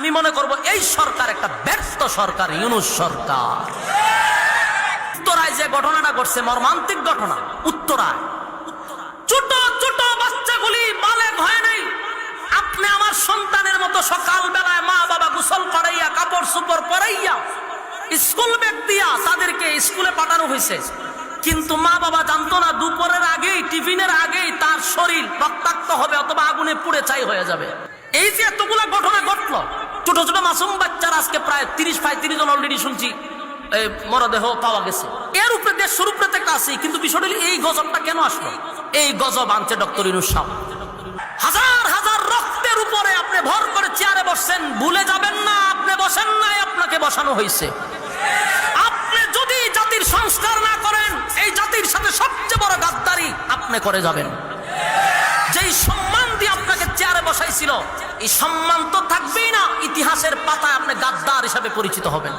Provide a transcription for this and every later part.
আমি মনে করব এই সরকার একটা ব্যর্থ সরকার, ইউনুস সরকার। উত্তরায় যে ঘটনাটা ঘটছে, মর্মান্তিক ঘটনা, উত্তরায়। ছোট ছোট বাচ্চাগুলি বালেক হয় নাই। আপনি আমার সন্তানের মতো সকাল বেলায় মা বাবা গোসল করাইয়া, কাপড় সুপড় পরাইয়া, স্কুল ব্যাগ দিয়া তাদেরকে স্কুলে পাঠানো হয়েছে। কিন্তু মা বাবা জানতো না, দুপুরের আগেই, টিফিনের আগেই তার শরীর রক্তাক্ত হবে অথবা আগুনে পুড়ে ছাই হয়ে যাবে। এই যে এতগুলা ঘটনা ঘটলো ছোট ছোট মাসুম বাচ্চারা আজকে প্রায় তিরিশ পঁয়ত্রিশ জন অলরেডি শুনছি মরদেহ পাওয়া গেছে। এর উপরে দেশ উপরে থেকে আসি কিন্তু বিষয়টা এই গজবটা কেন আসলো? এই গজব আনছে ডক্টর ইনুস সাহ। হাজার হাজার রক্তের উপরে আপনি ভর করে চেয়ারে বসছেন, ভুলে যাবেন না, আপনি বসেন নাই, আপনাকে বসানো হয়েছে। আপনি যদি জাতির সংস্কার না করেন, এই জাতির সাথে সবচেয়ে বড় গাদ্দারি আপনি করে যাবেন। যেই সম্মান দিয়ে আপনাকে চেয়ারে বসাইছিল এই সম্মান তো থাকবেই না, ইতিহাসের পাতায় আপনি গাদ্দার হিসাবে পরিচিত হবেন।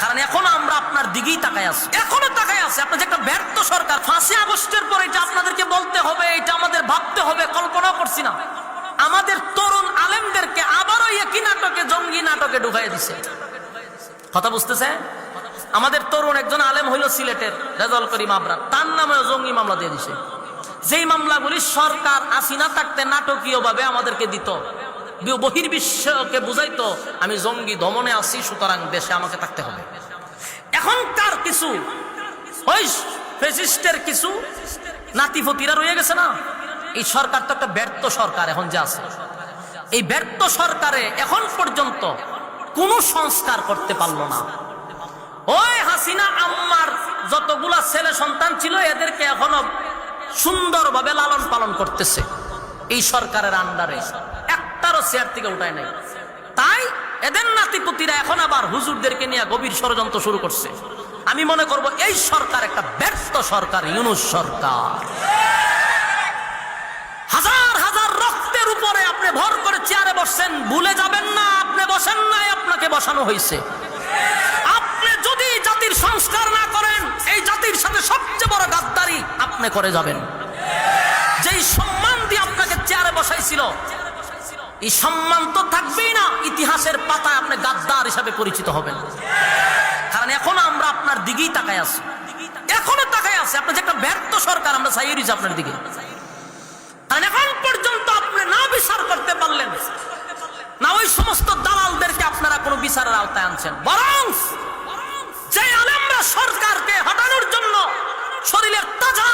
কারণ এখনও আমরা আপনার দিকেই তাকাই আছি। এখনও তাকাই আছে। আপনার যে একটা ব্যর্থ সরকার, ফাঁসি আগস্টের পর এটা আপনাদেরকে বলতে হবে, এটা আমাদের ভাবতে হবে কল্পনা করছি না। আমাদের তরুণ আলেমদেরকে আবারও একই নাটকে, জঙ্গি নাটকে ঢুকাই দিছে। কথা বুঝতেছে? আমাদের তরুণ একজন আলেম হইল সিলেটের রেজল করিম আবরার। তার নামে জঙ্গি মামলা দিয়ে দিছে। যেই মামলাগুলি সরকার আসিনা থাকতে নাটকীয় ভাবে আমাদেরকে দিত। বহির্বিশ্বকে বুঝাইতো, আমি জঙ্গি দমনে আছি, সুতরাং দেশে আমাকে থাকতে হবে। এখনকার কিছু ফেসিস্টের কিছু নাতিফতিরা রয়ে গেছে না? এই সরকার তো একটা ব্যর্থ সরকার এখন যে আছে। এই ব্যর্থ সরকারে এখন পর্যন্ত কোনো সংস্কার করতে পারল না। ওই হাসিনা আম্মার যতগুলা ছেলে সন্তান ছিল, এদেরকে এখনও সুন্দরভাবে লালন পালন করতেছে। এই সরকারের আন্ডারে। একটারও চেয়ার থেকে উঠায় নাই। তাই এদের নাতিপুতিরা এখন আবার হুজুরদেরকে নিয়ে গভীর ষড়যন্ত্র শুরু করছে। আমি মনে করব এই সরকার একটা ব্যর্থ সরকার, ইউনুস সরকার। হাজার হাজার রক্তের উপরে আপনি ভর করে চেয়ারে বসছেন, ভুলে যাবেন না, আপনি বসেন নাই, আপনাকে বসানো হয়েছে। আপনি যদি জাতির সংস্কার না করেন, এই জাতির সাথে সবচেয়ে বড় গাদ্দারি আপনি করে যাবেন। যেই সম্মান দিয়ে আপনাকে চেয়ারে বসাইছিল, এই সম্মান তো থাকবেই না, ইতিহাসের পাতায় আপনি গাদ্দার হিসাবে পরিচিত হবেন। কারণ এখনও আমরা আপনার দিকেই তাকাই আছি। এখনও তাকাই আছে। আপনার যে একটা ব্যর্থ সরকার, আমরা চাইয়ে দিচ্ছি আপনার দিকে। কারণ এখন পর্যন্ত আপনি না বিচার করতে পারলেন, না ওই সমস্ত দালালদেরকে আপনারা কোনো বিচারের আওতায় আনছেন। বরং যে আলেমরা সরকারকে হটানোর জন্য শরীরের তাজা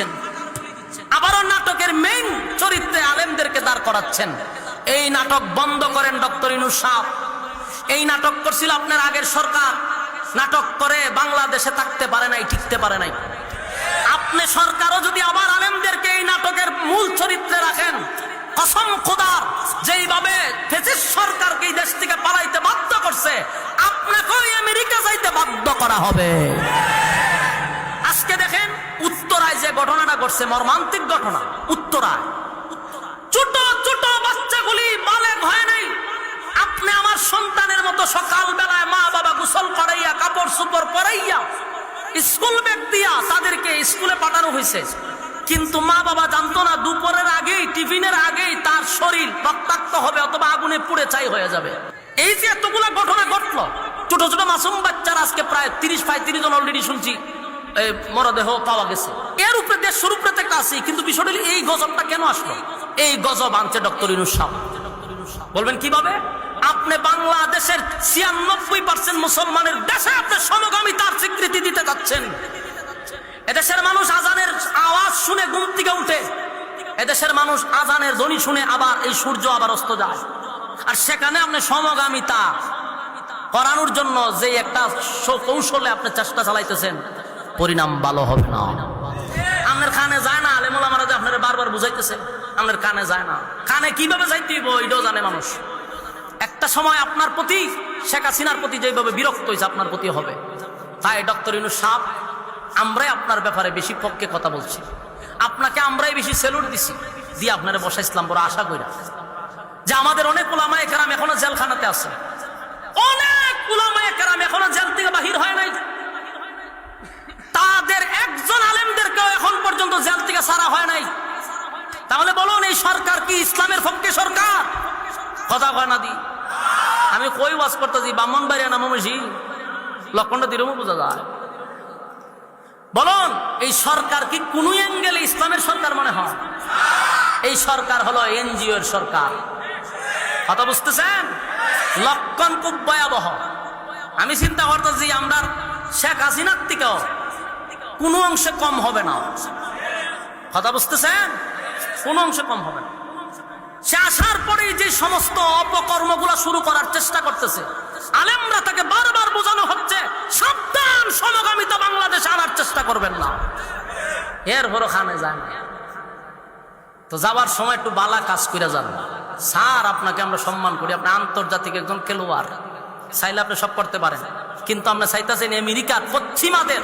দিচ্ছেন। আবারও নাটকের মেইন চরিত্রে আলেমদেরকে দাঁড় করাচ্ছেন। এই নাটক বন্ধ করেন ডক্টর ইনু সাহ। এই নাটক করছিল আপনার আগের সরকার। নাটক করে বাংলাদেশে থাকতে পারে নাই, টিকতে পারে নাই। আপনি সরকারও যদি আবার আলেমদেরকে এই নাটকের মূল চরিত্রে রাখেন, কসম খোদার যেইভাবে ফেসিস সরকারকে এই দেশ থেকে পালাইতে বাধ্য করছে আপনাকেও আমেরিকা যাইতে বাধ্য করা হবে। ঘটনাটা ঘটছে, মর্মান্তিক ঘটনা উত্তরায় ছোট ছোট বাচ্চাগুলি আপনি আমার সন্তানের মতো সকাল বেলায় মা বাবা গোসল কাপড় সুপড় পরাইয়া স্কুল ব্যাগ দিয়া তাদেরকে স্কুলে পাঠানো হয়েছে। কিন্তু মা বাবা জানতো না, দুপুরের আগেই, টিফিনের আগেই তার শরীর রক্তাক্ত হবে অথবা আগুনে পুড়ে ছাই হয়ে যাবে। এই যে এতগুলা ঘটনা ঘটলো, ছোট ছোট মাসুম বাচ্চারা আজকে প্রায় তিরিশ, পঁয়ত্রিশ জন অলরেডি শুনছি। মরদেহ পাওয়া গেছে। এর উপরে দেশ উপরে থেকে আসি কিন্তু বিষয়টা এই গজবটা কেন আসলো? এই গজব আনছে ডক্টর ইনুস বলবেন কীভাবে? আপনি বাংলাদেশের ছিয়ানব্বই পার্সেন্ট মুসলমানের দেশে আপনি সমগামী তার স্বীকৃতি দিতে যাচ্ছেন। এদেশের মানুষ আজানের আওয়াজ শুনে ঘুম থেকে উঠে। এদেশের মানুষ আজানের ধ্বনি শুনে আবার এই সূর্য আবার অস্ত যায়। আর সেখানে আপনি সমগামিতা করানোর জন্য যে একটা কৌশলে আপনি চেষ্টা চালাইতেছেন পরিণাম ভালো হবে না। আপনার কানে যায় না, আলেমুল আমরা আপনারা বারবার বুঝাইতেছে আপনার কানে যায় না। কানে কীভাবে যাইতে এটাও জানে মানুষ। একটা সময় আপনার প্রতি, শেখ হাসিনার প্রতি যেভাবে বিরক্ত হয়েছে আপনার প্রতি হবে। তাই ডক্টর ইনু সাপ আমরাই আপনার ব্যাপারে বেশি পক্ষে কথা বলছি। আপনাকে আমরাই বেশি সেলুট দিছি, দিয়ে আপনারা বসা ইসলাম বড় আশা করি যে আমাদের অনেক ওলামায় কেরাম এখনও জেলখানাতে আছে। অনেক ওলামায় কেরাম এখনও জেল থেকে বাহির হয় নাই। থেকে সারা হয় নাই। তাহলে বলুন, এই সরকার কি ইসলামের পক্ষে সরকার? কথা কয় না দি। আমি কই ওয়াজ করতেছি? ব্রাহ্মণ বাইরে নাম মসি লক্ষণটা দিরমও বোঝা যায়। বলুন, এই সরকার কি কোন অ্যাঙ্গেলে ইসলামের সরকার মনে হয়? এই সরকার হলো এনজিও এর সরকার। কথা বুঝতেছেন? লক্ষণ খুব ভয়াবহ। আমি চিন্তা করতেছি, আমরা শেখ হাসিনার থেকেও কোনো অংশে কম হবে না। কথা বুঝতেছেন? কোন অংশে কম হবে না। সে আসার পরেই যে সমস্ত অপকর্মগুলো শুরু করার চেষ্টা করতেছে, আলেমরা তাকে বারবার বোঝানো হচ্ছে, সাবধান সমগামিতা বাংলাদেশে আনার চেষ্টা করবেন না। এর হরো খানে যান। তো যাবার সময় একটু বালা কাজ করে যান। স্যার, আপনাকে আমরা সম্মান করি, আপনি আন্তর্জাতিক একজন খেলোয়াড়। চাইলে আপনি সব করতে পারেন। কিন্তু আপনি চাইতেছেন আমেরিকার পশ্চিমাদের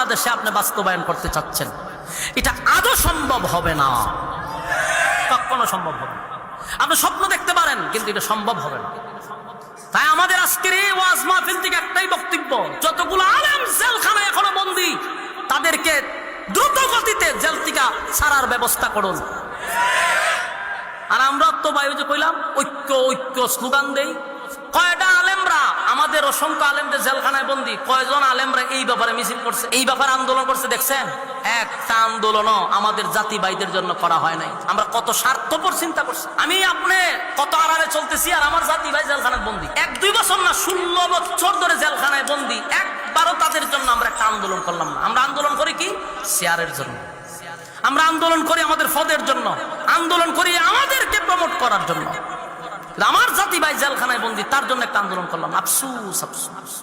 বাংলাদেশে আপনি বাস্তবায়ন করতে চাচ্ছেন, এটা আদৌ সম্ভব হবে না। কখনো সম্ভব হবে না। আপনি স্বপ্ন দেখতে পারেন, কিন্তু এটা সম্ভব হবে না। তাই আমাদের আজকের এই ওয়াজ মাহফিল থেকে একটাই বক্তব্য, যতগুলো আলেম জেলখানায় এখনও বন্দি, তাদেরকে দ্রুত গতিতে জেল থেকে ছাড়ার ব্যবস্থা করুন। আর আমরা তো বায়ু যে কইলাম, ঐক্য ঐক্য স্লোগান দেই। কয়টা আলেমরা আমাদের অসংখ্য আলেমদের জেলখানায় বন্দি। কয়জন আলেমরা এই ব্যাপারে মিছিল করছে? এই ব্যাপারে আন্দোলন করছে, দেখছেন? একটা আন্দোলনও আমাদের জাতি ভাইদের জন্য করা হয় নাই। আমরা কত স্বার্থপর চিন্তা করছি। আমি আপনি কত আড়ালে চলতেছি আর আমার জাতি ভাই জেলখানায় বন্দি। এক, দুই বছর না, ষোলো বছর ধরে জেলখানায় বন্দি। একবারও তাদের জন্য আমরা একটা আন্দোলন করলাম না। আমরা আন্দোলন করি কি? শেয়ারের জন্য। আমরা আন্দোলন করি আমাদের পদের জন্য। আন্দোলন করি আমাদেরকে প্রমোট করার জন্য। আমার জাতি ভাই জেলখানায় বন্দি, তার জন্য একটা আন্দোলন করলাম। আফসুস আফসুস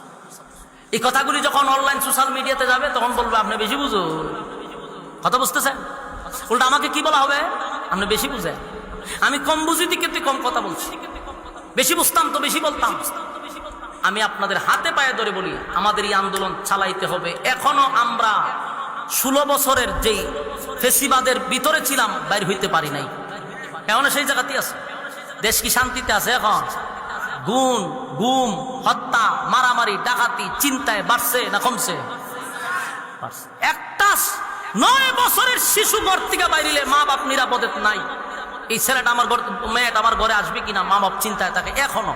এই কথাগুলি যখন অনলাইন সোশ্যাল মিডিয়াতে যাবে, তখন বলবে, আপনি বেশি বুঝুন কথা বুঝতেছেন? উল্টা আমাকে কি বলা হবে? আপনি বেশি বুঝেন। আমি কম বুঝি দিকে কম কথা বলছি। বেশি বুঝতাম তো বেশি বলতাম। আমি আপনাদের হাতে পায়ে ধরে বলি, আমাদের এই আন্দোলন চালাইতে হবে। এখনও আমরা ষোলো বছরের যেই ফেসিবাদের ভিতরে ছিলাম, বাইর হইতে পারি নাই। এখনও সেই জায়গাতেই আছে। দেশ কি শান্তিতে আছে এখন? গুণ, গুম, হত্যা, মারামারি, ডাকাতি, চিন্তায় বাড়ছে না কমছে। একটা নয় বছরের শিশু ঘর থেকে বাইরিলে মা বাপ নিরাপদে নাই। এই ছেলেটা আমার ঘর মেয়েটা আমার ঘরে আসবে কিনা মা বাপ চিন্তায় থাকে এখনও।